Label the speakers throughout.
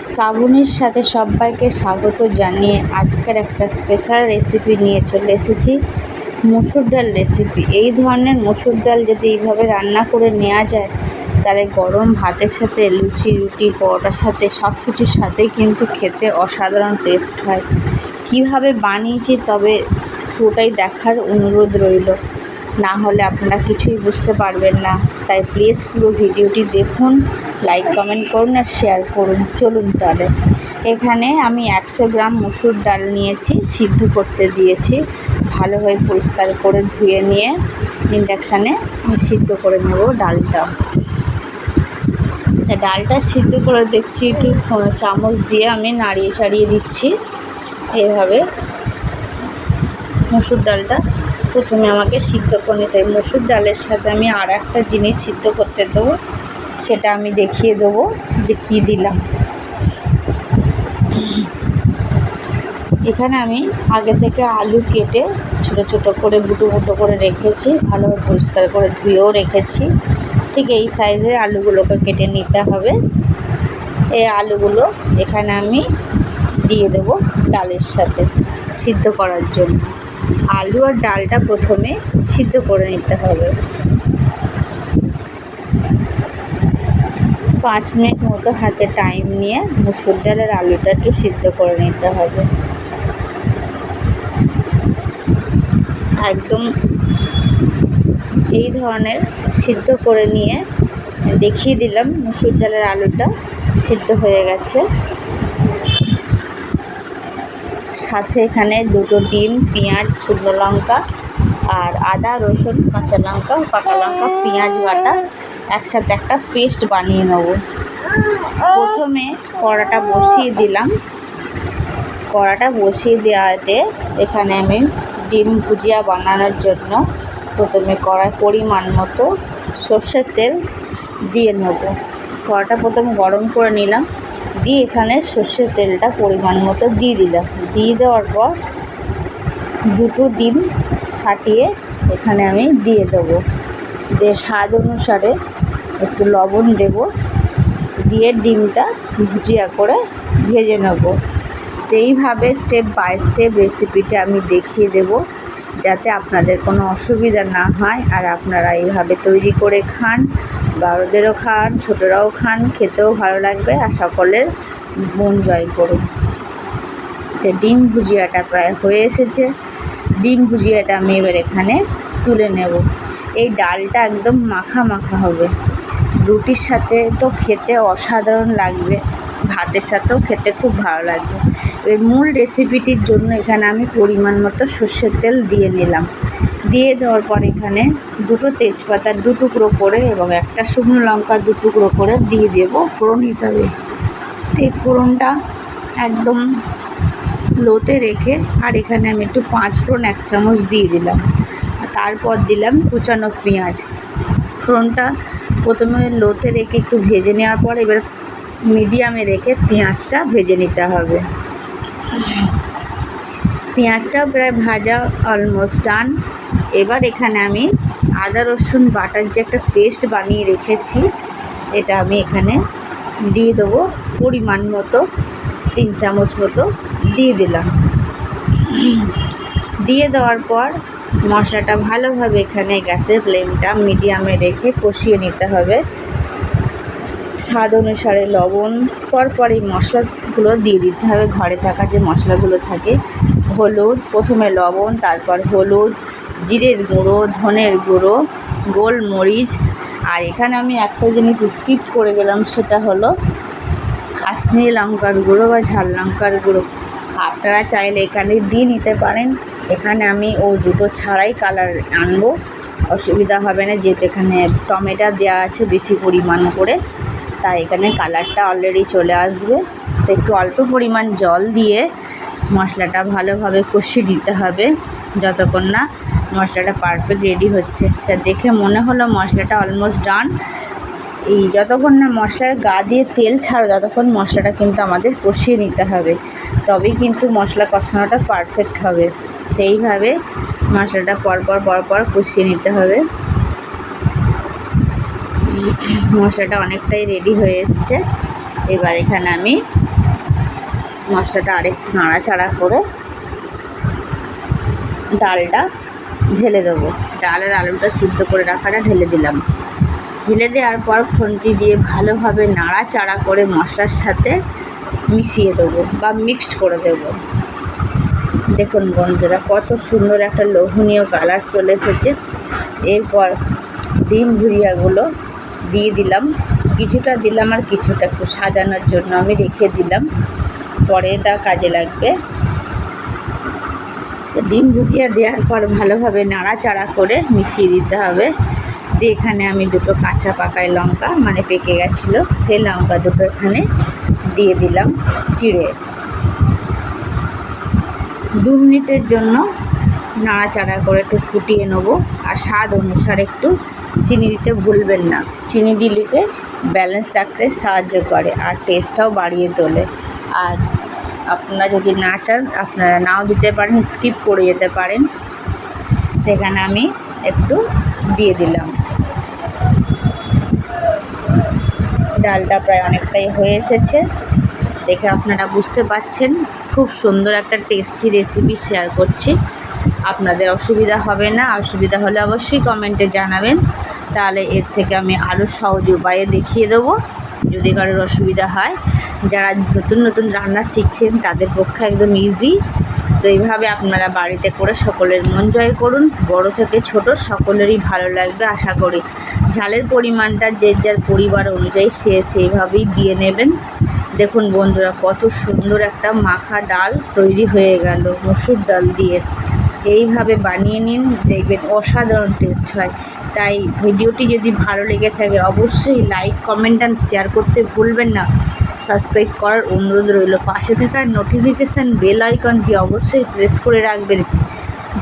Speaker 1: শ্রাবণীর সাথে সবাইকে স্বাগত জানিয়ে আজকের একটা স্পেশাল রেসিপি নিয়ে চলে এসেছি। মুসুর ডাল রেসিপি এই ধরনের মুসুর ডাল যদি এইভাবে রান্না করে নেওয়া যায়, তাহলে গরম ভাতের সাথে, লুচি, রুটি, পরোটার সাথে সব কিছুর সাথেই কিন্তু খেতে অসাধারণ টেস্ট হয়। কীভাবে বানিয়েছি তবে পুরোটাই দেখার অনুরোধ রইল। না হলে আপনারা কিছুই বুঝতে পারবেন না। তাই প্লিজ পুরো ভিডিওটি দেখুন লাইক কমেন্ট করুন আর শেয়ার করুন। চলুন তাহলে। এখানে আমি একশো গ্রাম মুসুর ডাল নিয়েছি, সিদ্ধ করতে দিয়েছি। ভালোভাবে পরিষ্কার করে ধুয়ে নিয়ে ইন্ডাকশানে আমি সিদ্ধ করে নেব ডালটা। ডালটা সিদ্ধ করে দেখছি, একটু চামচ দিয়ে আমি নাড়িয়ে চাড়িয়ে দিচ্ছি। এভাবে মুসুর ডালটা প্রথমে আমাকে সিদ্ধ করে নিতে হবে। মসুর ডালের সাথে আমি আর একটা জিনিস সিদ্ধ করতে দেবো, সেটা আমি দেখিয়ে দেবো যে কী দিলাম। এখানে আমি আগে থেকে আলু কেটে ছোট ছোট করে বুটো বুটো করে রেখেছি, ভালোভাবে পরিষ্কার করে ধুয়েও রেখেছি। ঠিক এই সাইজের আলুগুলোকে কেটে নিতে হবে। এই আলুগুলো এখানে আমি দিয়ে দেবো ডালের সাথে সিদ্ধ করার জন্য। আলু আর ডালটা প্রথমে সিদ্ধ করে নিতে হবে। পাঁচ মিনিট মতো হাতে টাইম নিয়ে মুসুর ডালের আলুটা একটু সিদ্ধ করে নিতে হবে। একদম এই ধরনের সিদ্ধ করে নিয়ে দেখিয়ে দিলাম মুসুর ডালের আলুটা সিদ্ধ হয়ে গেছে। সাথে এখানে দুটো ডিম, পেঁয়াজ, শুকনো লঙ্কা আর আদা, রসুন, কাঁচা লঙ্কা পাকা লঙ্কা, পেঁয়াজ বাটা। একসাথে একটা পেস্ট বানিয়ে নেব। প্রথমে কড়াটা বসিয়ে দিলাম। কড়াটা বসিয়ে দেওয়াতে এখানে আমি ডিম ভুজিয়া বানানোর জন্য প্রথমে কড়াই পরিমাণ মতো সর্ষের তেল দিয়ে নেব। কড়াটা প্রথমে গরম করে নিলাম। দিয়ে এখানে সর্ষের তেলটা পরিমাণ মতো দিয়ে দিলাম। দিয়ে দেওয়ার পর দুটো ডিম ফাটিয়ে এখানে আমি দিয়ে দেবো। দিয়ে স্বাদ অনুসারে একটু লবণ দেব। দিয়ে ডিমটা ভুজিয়া করে ভেজে নেব। তো এইভাবে স্টেপ বাই স্টেপ রেসিপিটা আমি দেখিয়ে দেব। যাতে আপনাদের কোনো অসুবিধা না হয় আর আপনারা এইভাবে তৈরি করে খান। বড়োদেরও খান, ছোটরাও খান, খেতেও ভালো লাগবে আর সকলের মন জয় করুন। তো ডিম ভুজিয়াটা প্রায় হয়ে এসেছে। ডিম ভুজিয়াটা আমি এবার এখানে তুলে নেব। এই ডালটা একদম মাখা মাখা হবে। রুটির সাথে তো খেতে অসাধারণ লাগবে। ভাতের সাথেও খেতে খুব ভালো লাগবে। এবার মূল রেসিপিটির জন্য এখানে আমি পরিমাণ মতো সর্ষের তেল দিয়ে নিলাম। দিয়ে দেওয়ার পর এখানে দুটো তেজপাতা দু টুকরো করে এবং একটা শুকনো লঙ্কা দু টুকরো করে দিয়ে দেবো ফোড়ন হিসাবে। তো এই ফোড়নটা একদম লোতে রেখে আর এখানে আমি একটু পাঁচ ফোড়ন, এক চামচ দিয়ে দিলাম। তারপর দিলাম কুচানো পেঁয়াজ। ফোড়নটা প্রথমে লোতে রেখে একটু ভেজে নেওয়ার পর এবার মিডিয়ামে রেখে পেঁয়াজটা ভেজে নিতে হবে। পেঁয়াজটাও প্রায় ভাজা অলমোস্ট ডান এবার এখানে আমি আদা, রসুন, বাটার যে একটা পেস্ট বানিয়ে রেখেছি, এটা আমি এখানে দিয়ে দেবো। পরিমাণ মতো, তিন চামচ মতো দিয়ে দিলাম। দিয়ে দেওয়ার পর মশলাটা ভালোভাবে এখানে গ্যাসের ফ্লেমটা মিডিয়ামে রেখে কষিয়ে নিতে হবে। স্বাদ অনুসারে লবণ, পরপর এই মশলাগুলো দিয়ে দিতে হবে। ঘরে থাকা যে মশলাগুলো থাকে, হলুদ, প্রথমে লবণ, তারপর হলুদ, জিরের গুঁড়ো, ধনের গুঁড়ো, গোলমরিচ। আর এখানে আমি একটা জিনিস স্কিপ করে গেলাম, সেটা হলো কাশ্মীরি লঙ্কার গুঁড়ো বা ঝাল লঙ্কার গুঁড়ো। আপনারা চাইলে এখানে দিয়ে নিতে পারেন। এখানে আমি ও দুটো ছাড়াই কালার আনব। অসুবিধা হবে না, যেহেতু এখানে টমেটো দেওয়া আছে বেশি পরিমাণ করে। তাই এখানে কালারটা অলরেডি চলে আসবে। তো একটু অল্প পরিমাণ জল দিয়ে মশলাটা ভালোভাবে কষিয়ে দিতে হবে, যতক্ষণ না মশলাটা পারফেক্ট রেডি হচ্ছে। তা দেখে মনে হলো মশলাটা অলমোস্ট ডান এই যতক্ষণ না মশলার গা দিয়ে তেল ছাড়ো, ততক্ষণ মশলাটা কিন্তু আমাদের কষিয়ে নিতে হবে। তবেই কিন্তু মশলা কষানোটা পারফেক্ট হবে। তো এইভাবে মশলাটা পরপর পরপর কষিয়ে নিতে হবে। মশলাটা অনেকটাই রেডি হয়ে এসছে। এবার এখানে আমি মশলাটা আরেকটু নাড়াচাড়া করে ডালটা ঢেলে দেবো। ডাল আর আলুটা সিদ্ধ করে রাখাটা ঢেলে দিলাম। ঢেলে দেওয়ার পর খুন্তি দিয়ে ভালোভাবে নাড়াচাড়া করে মশলার সাথে মিশিয়ে দেবো বা মিক্সড করে দেবো। দেখুন বন্ধুরা, কত সুন্দর একটা লোভনীয় কালার চলে এসেছে। এরপর ডিম ভুরিয়াগুলো দিয়ে দিলাম। কিছুটা দিলাম আর কিছুটা একটু সাজানোর জন্য আমি রেখে দিলাম। পরে তা কাজে লাগবে। ডিম ভুজিয়া দেওয়ার পর ভালোভাবে নাড়াচাড়া করে মিশিয়ে দিতে হবে। দিয়ে এখানে আমি দুটো কাঁচা পাকায় লঙ্কা মানে পেকে গেছিল, সেই লঙ্কা দুটো এখানে দিয়ে দিলাম চিড়ে। দু মিনিটের জন্য নাড়াচাড়া করে একটু ফুটিয়ে নেব। আর স্বাদ অনুসারে একটু চিনি দিতে ভুলবেন না। চিনি দিলিকে ব্যালেন্স রাখতে সাহায্য করে আর টেস্টটাও বাড়িয়ে তোলে। আর আপনারা যদি না চান, আপনারা নাও দিতে পারেন স্কিপ করে যেতে পারেন। সেখানে আমি একটু দিয়ে দিলাম। ডালটা প্রায় অনেকটাই হয়ে এসেছে। দেখে আপনারা বুঝতে পাচ্ছেন খুব সুন্দর একটা টেস্টি রেসিপি শেয়ার করছি। আপনাদের অসুবিধা হবে না, অসুবিধা হলে অবশ্যই কমেন্টে জানাবেন। তাহলে এর থেকে আমি আরও সহজ উপায়ে দেখিয়ে দেবো। যদি কারোর অসুবিধা হয়, যারা নতুন নতুন রান্না শিখছেন, তাদের পক্ষে একদম ইজি তো এইভাবে আপনারা বাড়িতে করে সকলের মন জয় করুন। বড় থেকে ছোট সকলেরই ভালো লাগবে, আশা করি। ঝালের পরিমাণটা যে যার পরিবার অনুযায়ী সে সেইভাবেই দিয়ে নেবেন। দেখুন বন্ধুরা, কত সুন্দর একটা মাখা ডাল তৈরি হয়ে গেল, মসুর ডাল দিয়ে। এইভাবে বানিয়ে নিন, দেখবেন অসাধারণ টেস্ট হয়। তাই ভিডিওটি যদি ভালো লেগে থাকে, অবশ্যই লাইক কমেন্ট অ্যান্ড শেয়ার করতে ভুলবেন না। সাবস্ক্রাইব করার অনুরোধ রইল। পাশে থাকার নোটিফিকেশান বেল আইকনটি অবশ্যই প্রেস করে রাখবেন,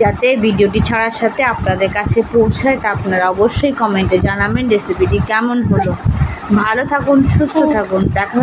Speaker 1: যাতে ভিডিওটি ছাড়ার সাথে আপনাদের কাছে পৌঁছায়। তা আপনারা অবশ্যই কমেন্টে জানাবেন রেসিপিটি কেমন হলো। ভালো থাকুন, সুস্থ থাকুন। দেখা